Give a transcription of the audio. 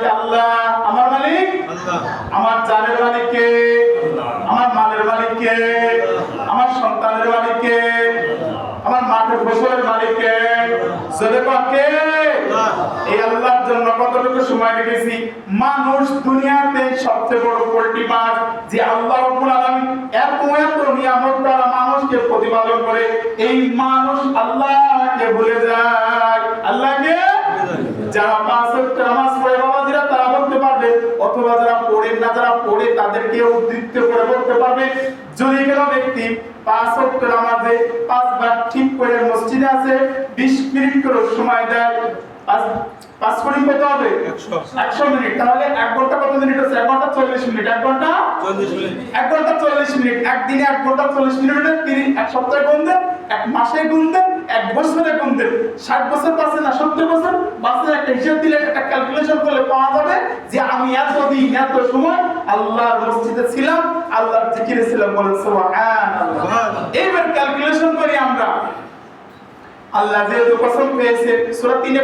মালিক আল্লাহ। আমার মালিক? আমার জানের মালিক কে? আমার মালের মালিক কে? আমার সন্তানের মালিক কে? আমার মাঠের ফসলের মালিক কে? কে? এই আল্লাহর জন্য কতটুকু সময় রেখেছি? মানুষ দুনিয়াতে সবচেয়ে বড় পোল্ট্রি মাছ যে আল্লাহ রব্বুল আলামিন এত এত নিয়ামত দ্বারা মানুষকে প্রতিপালন করে এই মানুষ আল্লাহকে ভুলে যায়। আল্লাহকে? যারা পড়েন না যারা পড়ে তাদেরকে উদ্ধৃত করে বলতে পারবে। যদি কোনো ব্যক্তি পাঁচ ওয়াক্ত নামাজে পাঁচবার ঠিক করে মসজিদে আছে বিশ মিনিট করে সময় দেয় পাঁচ মিনিট কত হবে? একশো। মিনিট। তাহলে এক ঘণ্টা কত মিনিট হচ্ছে? এক ঘণ্টা চল্লিশ মিনিট। এক ঘণ্টা? এক ঘণ্টা চল্লিশ মিনিট। একদিনে এক ঘণ্টা চল্লিশ মিনিট তিরিশ এক সপ্তাহে গুণ দেন এক মাসে গুণ দেন এক বছরে গুণ দেন। ষাট বছর পাচ্ছে না সত্তর বছর বাচ্চার একটা হিসাব দিলে একটা ক্যালকুলেশন করলে পাওয়া যাবে যে আমি এতদিন এত সময় আল্লাহর মসজিদে ছিলাম, আল্লাহর জিকিরে ছিলাম বলে সুবহানাল্লাহ। এইবার ক্যালকুলেশন করি আমরা। আল্লাহ যেহেতু কসম পেয়েছে সূরা 3 এ